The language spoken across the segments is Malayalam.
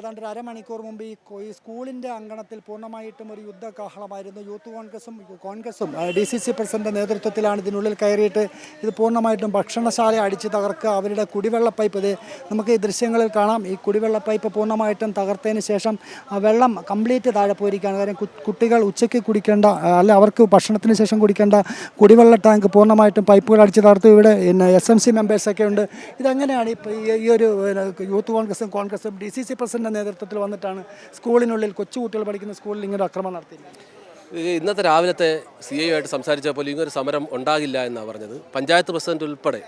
ഏതാണ്ട് ഒരു അരമണിക്കൂർ മുമ്പ് ഈ സ്കൂളിന്റെ അങ്കണത്തിൽ പൂർണമായിട്ടും ഒരു യുദ്ധ യുദ്ധകാഹളമായിരുന്നു. യൂത്ത് കോൺഗ്രസും കോൺഗ്രസും ഡി സി സി പ്രസിഡന്റ് നേതൃത്വത്തിലാണ് ഇതിനുള്ളിൽ കയറിയിട്ട് ഇത് പൂർണമായിട്ടും ഭക്ഷണശാല അടിച്ച് തകർക്കുക അവരുടെ കുടിവെള്ള പൈപ്പ് ഇത് നമുക്ക് ഈ ദൃശ്യങ്ങളിൽ കാണാം. ഈ കുടിവെള്ള പൈപ്പ് പൂർണമായിട്ടും തകർത്തതിന് ശേഷം വെള്ളം കംപ്ലീറ്റ് താഴെ പോയിരിക്കുകയാണ്. കാര്യം കുട്ടികൾ ഉച്ചയ്ക്ക് കുടിക്കേണ്ട അല്ലെ അവർക്ക് ഭക്ഷണത്തിന് ശേഷം കുടിക്കേണ്ട കുടിവെള്ള ടാങ്ക് പൂർണമായിട്ടും പൈപ്പുകൾ അടിച്ച് തകർത്തു. ഇവിടെ പിന്നെ എസ് എം സി മെമ്പേഴ്സൊക്കെ ഉണ്ട്. ഇതെങ്ങനെയാണ് ഈ ഒരു യൂത്ത് കോൺഗ്രസും കോൺഗ്രസും ഡി സി സി പ്രസിഡന്റ് നേതൃത്വത്തിൽ വന്നിട്ടാണ് സ്കൂളിനുള്ളിൽ കൊച്ചുകുട്ടികൾ പഠിക്കുന്ന സ്കൂളിൽ ഇങ്ങനെ അക്രമം നടത്തിയത് ഇന്നത്തെ രാവിലത്തെ സി ഐ ആയിട്ട് സംസാരിച്ചപ്പോൾ ഇങ്ങനൊരു സമരം ഉണ്ടാകില്ല എന്നാണ് പറഞ്ഞത്. പഞ്ചായത്ത് പ്രസിഡന്റ് ഉൾപ്പെടെ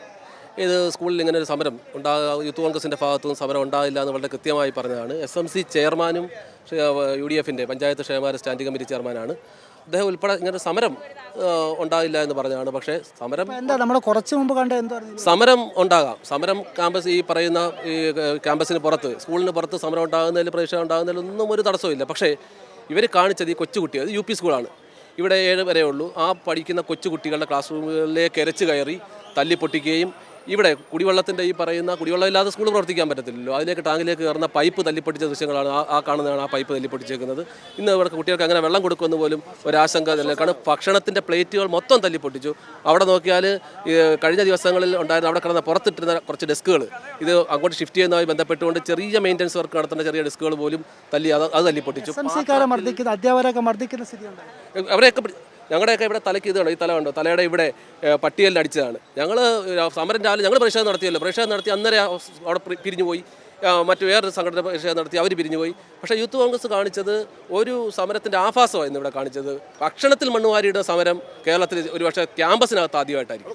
ഇത് സ്കൂളിൽ ഇങ്ങനെ ഒരു സമരം ഉണ്ടാകുക യൂത്ത് കോൺഗ്രസിന്റെ ഭാഗത്തുനിന്ന് സമരം ഉണ്ടാകില്ല എന്ന് വളരെ കൃത്യമായി പറഞ്ഞതാണ്. എസ് എം സി ചെയർമാനും യു ഡി എഫിന്റെ പഞ്ചായത്ത് ക്ഷേമകാര്യ സ്റ്റാൻഡിംഗ് കമ്മിറ്റി ചെയർമാനാണ്. അദ്ദേഹം ഉൾപ്പെടെ ഇങ്ങനെ സമരം ഉണ്ടാവില്ല ഉണ്ടാകില്ല എന്ന് പറഞ്ഞതാണ്. പക്ഷേ സമരം എന്താ നമ്മൾ കുറച്ച് മുമ്പ് കണ്ട സമരം ഉണ്ടാകാം. സമരം ക്യാമ്പസ് ഈ പറയുന്ന ഈ ക്യാമ്പസിന് പുറത്ത് സ്കൂളിന് പുറത്ത് സമരം ഉണ്ടാകുന്നതിൽ പ്രതീക്ഷ ഉണ്ടാകുന്നതിൽ ഒന്നും ഒരു തടസ്സമില്ല പക്ഷേ ഇവർ കാണിച്ചത് ഈ കൊച്ചുകുട്ടി അത് യു പി സ്കൂളാണ്. ഇവിടെ ഏഴ് വരെ ഉള്ളൂ. ആ പഠിക്കുന്ന കൊച്ചുകുട്ടികളുടെ ക്ലാസ് റൂമുകളിലേക്ക് എരച്ച് കയറി തല്ലി പൊട്ടിക്കുകയും ഇവിടെ കുടിവെള്ളത്തിന്റെ ഈ പറയുന്ന കുടിവെള്ളമില്ലാതെ സ്കൂൾ പ്രവർത്തിക്കാൻ പറ്റത്തില്ലല്ലോ. അതിലേക്ക് ടാങ്കിലേക്ക് കയറുന്ന പൈപ്പ് തല്ലിപ്പൊടിച്ച ദൃശ്യങ്ങളാണ് ആ ആ കാണുന്നതാണ് ആ പൈപ്പ് തല്ലിപ്പൊടിച്ചേക്കുന്നത് ഇന്ന് ഇവിടെ കുട്ടികൾക്ക് അങ്ങനെ വെള്ളം കൊടുക്കുമെന്ന് പോലും ഒരാശങ്ക തന്നെ കാരണം ഭക്ഷണത്തിന്റെ പ്ലേറ്റുകൾ മൊത്തം തല്ലിപ്പൊട്ടിച്ചു. അവിടെ നോക്കിയാൽ കഴിഞ്ഞ ദിവസങ്ങളിൽ ഉണ്ടായിരുന്ന അവിടെ കിടന്ന പുറത്തിട്ടിരുന്ന കുറച്ച് ഡെസ്കുകൾ ഇത് അങ്ങോട്ട് ഷിഫ്റ്റ് ചെയ്യുന്നതുമായി ബന്ധപ്പെട്ടുകൊണ്ട് ചെറിയ മെയിന്റനൻസ് വർക്ക് നടത്തുന്ന ചെറിയ ഡെസ്കുകൾ പോലും തല്ലി അത് അത് തല്ലിപ്പൊട്ടിച്ചു. അധ്യാപകരൊക്കെ മർദ്ദിക്കുന്ന സ്ഥിതി അവരെയൊക്കെ ഞങ്ങളുടെയൊക്കെ ഇവിടെ തലയ്ക്ക് ഇത് ഈ തല കണ്ടോ? തലയുടെ ഇവിടെ പട്ടിയെല്ലാം അടിച്ചതാണ്. ഞങ്ങൾ സമരം രാവിലെ ഞങ്ങൾ പ്രതിഷേധം നടത്തിയല്ലോ. പ്രതിഷേധം നടത്തി അന്നേരം അവിടെ പിരിഞ്ഞു പോയി മറ്റു വേറൊരു സംഘടന പ്രതിഷേധം നടത്തി അവർ പിരിഞ്ഞു പോയി പക്ഷേ യൂത്ത് കോൺഗ്രസ് കാണിച്ചത് ഒരു സമരത്തിന്റെ ആഭാസമായിരുന്നു ഇവിടെ കാണിച്ചത്. ഭക്ഷണത്തിൽ മണ്ണുവാരിയുടെ സമരം കേരളത്തിൽ ഒരുപക്ഷെ ക്യാമ്പസിനകത്ത് ആദ്യമായിട്ടായിരിക്കും.